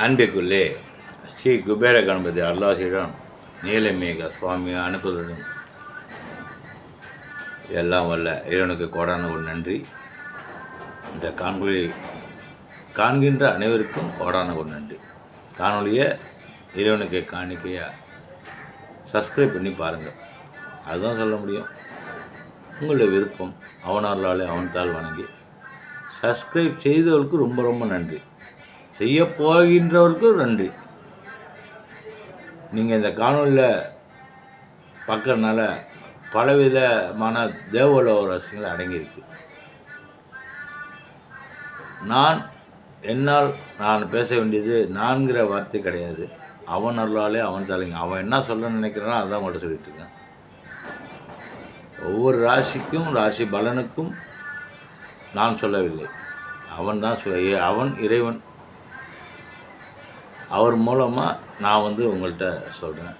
அன்பிற்குள்ளே ஸ்ரீ குபேர கணபதி அருளாசிடம் நீலமேக சுவாமி அனுப்புவதுடன் எல்லாம் வல்ல இறைவனுக்கு கோடான ஒரு நன்றி. இந்த காணொலி காண்கின்ற அனைவருக்கும் கோடான ஒரு நன்றி. காணொளியை இறைவனுக்கு காணிக்கையாக சப்ஸ்கிரைப் பண்ணி பாருங்கள் அதுதான் சொல்ல முடியும். உங்களுடைய விருப்பம் அவன் அருளாலே அவன் தாள் வணங்கி சப்ஸ்கிரைப் செய்தவர்களுக்கு ரொம்ப ரொம்ப நன்றி. செய்ய போகின்றவருக்கும் நன்றி. நீங்கள் இந்த காணொலியில் பார்க்கறனால பலவிதமான தேவலோக ரகசியங்கள் அடங்கியிருக்கு. நான் என்னால் நான் பேச வேண்டியது நான்கிற வார்த்தை கிடையாது. அவன் அருளாலே அவன் தலைங்க அவன் என்ன சொல்ல நினைக்கிறானோ அதான் உங்கள்கிட்ட சொல்லிட்டு இருக்கேன். ஒவ்வொரு ராசிக்கும் ராசி பலனுக்கும் நான் சொல்லவில்லை. அவன் தான் அவன் இறைவன். அவர் மூலமாக நான் வந்து உங்கள்கிட்ட சொல்கிறேன்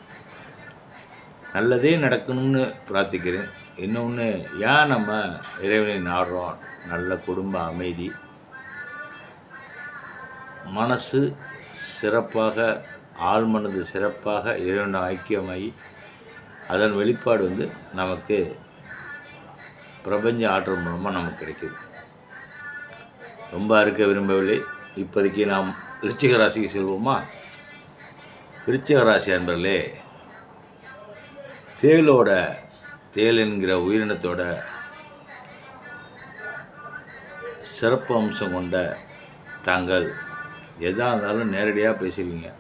நல்லதே நடக்கணும்னு பிரார்த்திக்கிறேன். இன்னொன்று ஏன் நம்ம இறைவனை நாடுறோம்? நல்ல குடும்ப அமைதி. மனசு சிறப்பாக ஆழ்மனது சிறப்பாக இறைவனை ஐக்கியமாகி அதன் வெளிப்பாடு வந்து நமக்கு பிரபஞ்ச ஆற்றல் மூலமாக நமக்கு கிடைக்குது. ரொம்ப அறுக்க விரும்பவில்லை. இப்போதைக்கு நாம் விருச்சிக ராசிக்கு செல்வோமா? விருச்சிக ராசி அன்பர்களே தேலோட தேல் என்கிற உயிரினத்தோட சிறப்பு அம்சம் கொண்ட தாங்கள் எதாக இருந்தாலும் நேரடியாக பேசுவீங்க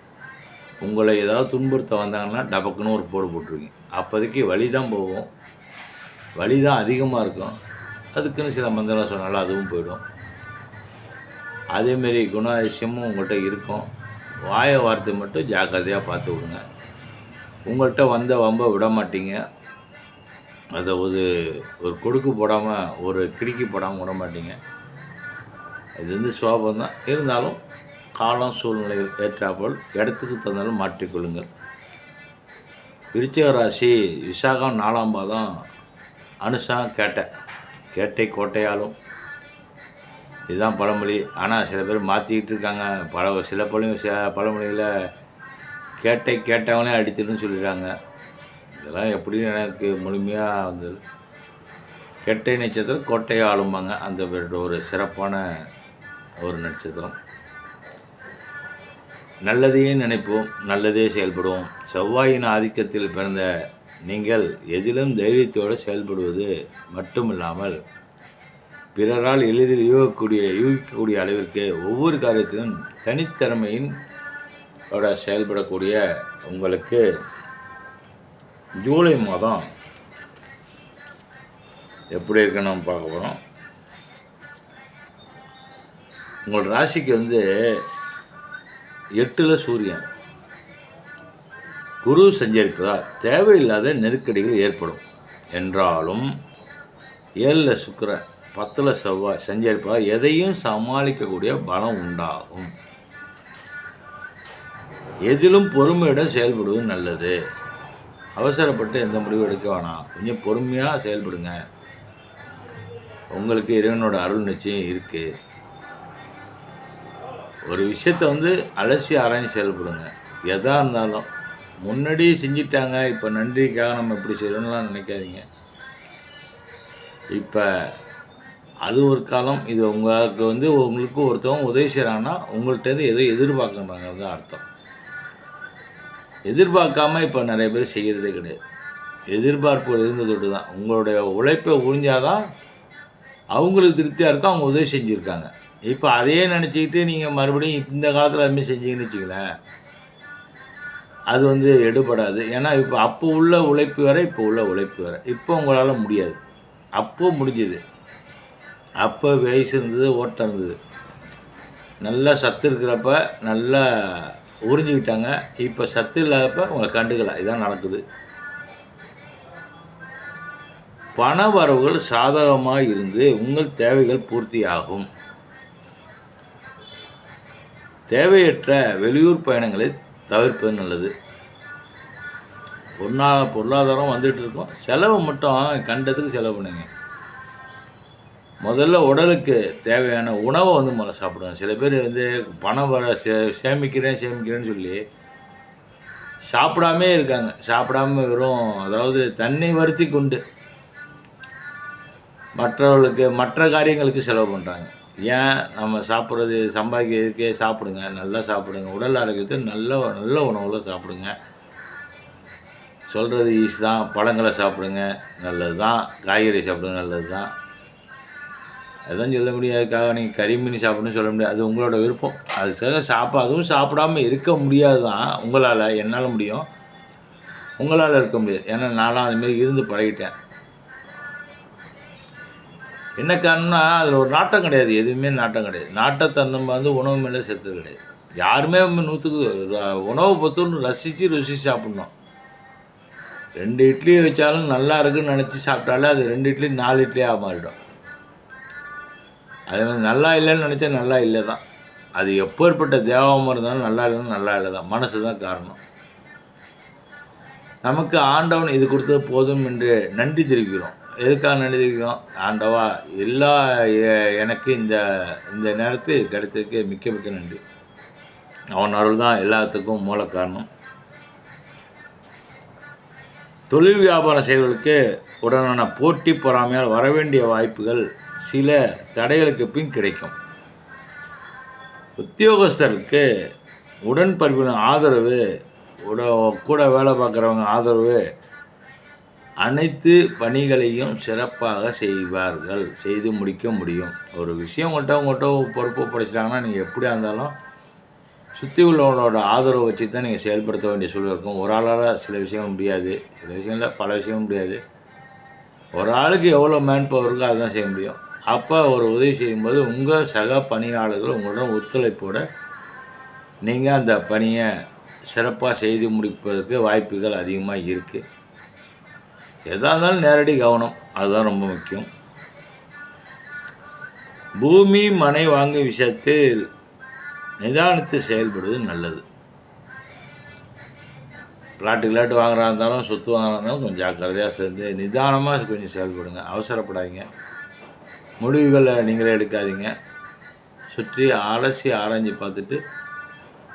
உங்களை ஏதாவது துன்புறுத்த வந்தாங்கன்னா டபக்குன்னு ஒரு போடு போட்டுருவீங்க. அப்போதைக்கு வலி தான் போகும். வலி தான் அதிகமாக இருக்கும். அதுக்குன்னு சில மந்திரம் சொன்னாலும் அதுவும் போயிடும். அதேமாரி குணாதிசயமும் உங்கள்கிட்ட இருக்கும். வாய வார்த்தை மட்டும் ஜாக்கிரதையாக பார்த்து விடுங்க. உங்கள்கிட்ட வந்த வம்ப விட மாட்டீங்க. அதை ஒரு ஒரு கொடுக்கு போடாமல் ஒரு கிடுக்கி போடாமல் விட மாட்டீங்க. இது வந்து சுவாபம் தான். இருந்தாலும் காலம் சூழ்நிலை ஏற்றாப்போல் இடத்துக்கு தந்தாலும் மாற்றிக்கொள்ளுங்கள் விருச்சிக ராசி விசாகம் நாலாம் பாதம் அனுஷம் கேட்டை. கேட்டை கோட்டையாலும் இதுதான் பழமொழி. ஆனால் சில பேர் மாற்றிக்கிட்டு இருக்காங்க பல சில பழமொழி சில பழமொழியில் கேட்டை கேட்டவங்களே அடித்துடுன்னு சொல்லிடுறாங்க. இதெல்லாம் எப்படி எனக்கு முழுமையாக வந்தது கெட்டை நட்சத்திரம் கோட்டையை ஆளும்பாங்க. அந்த பேரோட ஒரு சிறப்பான ஒரு நட்சத்திரம். நல்லதையே நினைப்போம் நல்லதே செயல்படுவோம். செவ்வாயின் ஆதிக்கத்தில் பிறந்த நீங்கள் எதிலும் தைரியத்தோடு செயல்படுவது மட்டுமில்லாமல் பிறரால் எளிதில் யூகக்கூடிய யூகிக்கக்கூடிய அளவிற்கு ஒவ்வொரு காரியத்திலும் தனித்திறமையின் செயல்படக்கூடிய உங்களுக்கு ஜூலை மாதம் எப்படி இருக்குன்னு பார்க்க போகிறோம் உங்கள் ராசிக்கு வந்து எட்டில் சூரியன். குரு சஞ்சரிப்பதால் தேவையில்லாத நெருக்கடிகள் ஏற்படும். என்றாலும் ஏழில் சுக்கரன் பத்தில் செவ்வாய் சஞ்சரிப்பதால் எதையும் சமாளிக்கக்கூடிய பலம் உண்டாகும். எதிலும் பொறுமையுடன் செயல்படுவது நல்லது. அவசரப்பட்டு எந்த முடிவும் எடுக்க வேணாம். கொஞ்சம் பொறுமையாக செயல்படுங்க. உங்களுக்கு இறைவனோட அருள் நிச்சயம் இருக்குது ஒரு விஷயத்தை வந்து அலசி ஆராய்ஞ்சு செயல்படுங்க. எதாக இருந்தாலும். முன்னாடி செஞ்சிட்டாங்க. இப்போ நன்றிக்காக நம்ம இப்படி செய்யணும்லாம் நினைக்காதீங்க. இப்போ அது ஒரு காலம். இது உங்களுக்கு வந்து உங்களுக்கு ஒருத்தவங்க உதவி செய்கிறாங்கன்னா உங்கள்கிட்ட எதை எதிர்பார்க்கணுங்கிறது தான் அர்த்தம். எதிர்பார்க்காம இப்போ நிறைய பேர் செய்கிறதே கிடையாது. எதிர்பார்ப்பு இருந்ததோடு தான் உங்களுடைய உழைப்பை உறிஞ்சாதான் அவங்களுக்கு திருப்தியாக இருக்கும் அவங்க உதவி செஞ்சுருக்காங்க. இப்போ அதையே நினச்சிக்கிட்டு நீங்கள் மறுபடியும் இந்த காலத்தில் அதுமாதிரி செஞ்சீங்கன்னு வச்சுங்களேன் அது வந்து எடுபடாது. ஏன்னா இப்போ அப்போ உள்ள உழைப்பு வேறு இப்போ உள்ள உழைப்பு வேறு. இப்போ உங்களால் முடியாது. அப்போ முடிஞ்சுது. அப்போ வயசு இருந்தது ஓட்டம் இருந்தது நல்லா சத்து இருக்கிறப்ப நல்லா உறிஞ்சிக்கிட்டாங்க இப்போ சத்து இல்லாதப்ப உங்களை கண்டுக்கல. இதான் நடக்குது. பண வரவுகள் சாதகமாக இருந்து உங்கள் தேவைகள் பூர்த்தி ஆகும் தேவையற்ற வெளியூர் பயணங்களை தவிர்ப்பது நல்லது. பொருளா பொருளாதாரம் வந்துட்டு இருக்கோம். செலவு மட்டும் கண்டதுக்கு செலவு பண்ணுங்க. முதல்ல உடலுக்கு தேவையான உணவை வந்து முதல்ல சாப்பிடுவேன். சில பேர் வந்து பணம் வர சே சேமிக்கிறேன் சேமிக்கிறேன்னு சொல்லி சாப்பிடாமே இருக்காங்க. சாப்பிடாம வெறும் அதாவது தன்னை வருத்தி கொண்டு மற்றவர்களுக்கு மற்ற காரியங்களுக்கு செலவு பண்ணுறாங்க ஏன்? நம்ம சாப்பிட்றது சம்பாதிக்கிறதுக்கே சாப்பிடுங்க. நல்லா சாப்பிடுங்க. உடல் ஆரோக்கியத்தை நல்ல நல்ல உணவில் சாப்பிடுங்க. சொல்கிறது ஈஸி தான். பழங்களை சாப்பிடுங்க. நல்லது தான் காய்கறி சாப்பிடுங்க. நல்லது தான் எதுவும் சொல்ல முடியாதுக்காக நீங்கள் கறி மீன் சாப்பிடணும்னு சொல்ல முடியாது. அது உங்களோட விருப்பம். அதுக்காக சாப்பிட அதுவும் சாப்பிடாம இருக்க முடியாது தான் உங்களால் என்னால் முடியும். உங்களால் இருக்க முடியாது. ஏன்னா நானும் அதுமாரி இருந்து பழகிட்டேன். என்ன காரணம்னா அதில் ஒரு நாட்டம் கிடையாது. எதுவுமே நாட்டம் கிடையாது. நாட்டத்தை நம்ம வந்து உணவு மேலே செத்துறது கிடையாது. யாருமே நூற்றுக்கு உணவை பொறுத்தவரை ரசித்து ருசித்து சாப்பிட்ணும். ரெண்டு இட்லி வச்சாலும் நல்லா இருக்குன்னு நினச்சி சாப்பிட்டாலே அது ரெண்டு இட்லி நாலு இட்லியாக மாறிடும். அது வந்து நல்லா இல்லைன்னு நினச்சா நல்லா இல்லை தான் அது எப்பேற்பட்ட தேவமாக இருந்தாலும் நல்லா இல்லைன்னு நல்லா இல்லை தான் மனசு தான் காரணம். நமக்கு ஆண்டவன் இது கொடுத்தது போதும் என்று நன்றி தெரிவிக்கிறோம். எதுக்காக நன்றி தெரிவிக்கிறோம்? ஆண்டவா எல்லா எனக்கு இந்த இந்த நேரத்து கிடைத்ததுக்கு மிக்க மிக்க நன்றி. அவன் அருள் தான் எல்லாத்துக்கும் மூல காரணம். தொழில் வியாபாரம் செய்வதற்கு உடனான போட்டி பொறாமையால் வரவேண்டிய வாய்ப்புகள் சில தடைகளுக்கு பின் கிடைக்கும். உத்தியோகஸ்தருக்கு உடன்படிப்பின் ஆதரவு உட கூட வேலை பார்க்குறவங்க ஆதரவு அனைத்து பணிகளையும் சிறப்பாக செய்வார்கள் செய்து முடிக்க முடியும். ஒரு விஷயம் உங்கள்கிட்ட உங்கள்கிட்ட பொறுப்பு படைச்சிட்டாங்கன்னா நீங்கள் எப்படியா இருந்தாலும் சுற்றி உள்ளவங்களோட ஆதரவை வச்சு தான் நீங்கள் செயல்படுத்த வேண்டிய சூழல் இருக்கும். ஒரு ஆளால் சில விஷயங்கள் முடியாது சில விஷயங்களில் பல விஷயங்கள் முடியாது. ஒரு ஆளுக்கு எவ்வளோ மேன் பவர் இருக்கோ அதுதான் செய்ய முடியும். அப்போ ஒரு உதவி செய்யும்போது உங்கள் சக பணியாளர்கள் உங்களுடன் ஒத்துழைப்போட நீங்கள் அந்த பணியை சிறப்பாக செய்து முடிப்பதற்கு வாய்ப்புகள் அதிகமாக இருக்குது எதாக இருந்தாலும் நேரடி கவனம் அதுதான் ரொம்ப முக்கியம். பூமி மனை வாங்கும் விஷயத்தில் நிதானித்து செயல்படுவது நல்லது. பிளாட்டு கிளாட்டு வாங்குறா இருந்தாலும் சொத்து வாங்குறா இருந்தாலும் கொஞ்சம் ஜாக்கிரதையாக சேர்ந்து நிதானமாக கொஞ்சம் செயல்படுங்க. அவசரப்படாதீங்க. முடிவுகளை நீங்களே எடுக்காதீங்க. சுற்றி அலசி ஆராய்ஞ்சு பார்த்துட்டு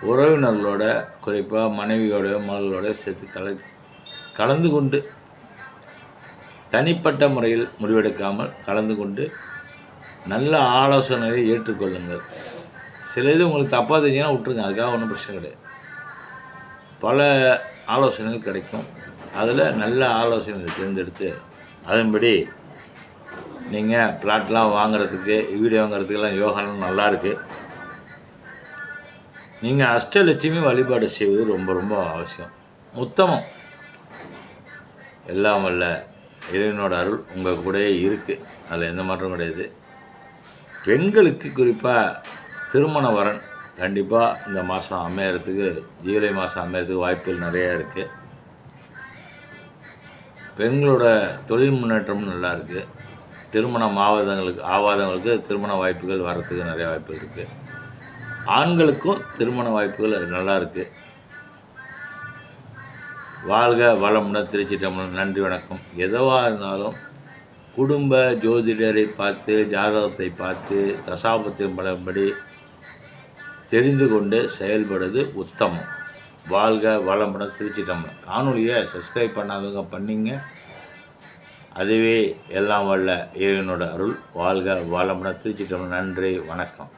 உறவினர்களோட குறிப்பாக மனைவியோட மகளோட சேர்த்து கல கலந்து கொண்டு தனிப்பட்ட முறையில் முடிவெடுக்காமல் கலந்து கொண்டு நல்ல ஆலோசனையை ஏற்றுக்கொள்ளுங்கள். சில இது உங்களுக்கு தப்பாக தெரிஞ்சுன்னா விட்ருங்க அதுக்காக ஒன்றும் பிரச்சனை கிடையாது. பல ஆலோசனைகள் கிடைக்கும். அதில் நல்ல ஆலோசனைகளை தேர்ந்தெடுத்து அதன்படி நீங்கள் பிளாட்லாம் வாங்குறதுக்கு வீடு வாங்குறதுக்கெல்லாம் யோகாலாம் நல்லாயிருக்கு நீங்கள் அஷ்டலட்சுமி வழிபாடு செய்வது ரொம்ப ரொம்ப அவசியம். உத்தமம். எல்லாம் வல்ல இறைவனோட அருள் உங்கள் கூடயே இருக்குது அதில் எந்த மாற்றமும் கிடையாது. பெண்களுக்கு குறிப்பாக திருமண வரன் கண்டிப்பாக இந்த மாதம் அமையறதுக்கு ஜூலை மாதம் அமையறதுக்கு வாய்ப்புகள் நிறையா இருக்குது பெண்களோட தொழில் முன்னேற்றமும் நல்லா இருக்குது திருமணம் ஆவாதங்களுக்கு ஆவாதவங்களுக்கு திருமண வாய்ப்புகள் வர்றதுக்கு நிறைய வாய்ப்புகள் இருக்குது ஆண்களுக்கும் திருமண வாய்ப்புகள் அது நல்லா இருக்குது வாழ்க வளமுடன் திருச்சி தமிழ் நன்றி வணக்கம். எதுவாக இருந்தாலும் குடும்ப ஜோதிடரை பார்த்து ஜாதகத்தை பார்த்து தசாபத்தின் பலன்படி தெரிந்து கொண்டு செயல்படுவது உத்தமம். வாழ்க வளமுடன் திருச்சி தமிழ் காணொலியை சப்ஸ்கிரைப் பண்ணாதவங்க பண்ணிங்க. அதுவே எல்லாம் வல்ல இறைவனோட அருள். வாழ்க வளமுடன் திருச்சி நன்றி வணக்கம்.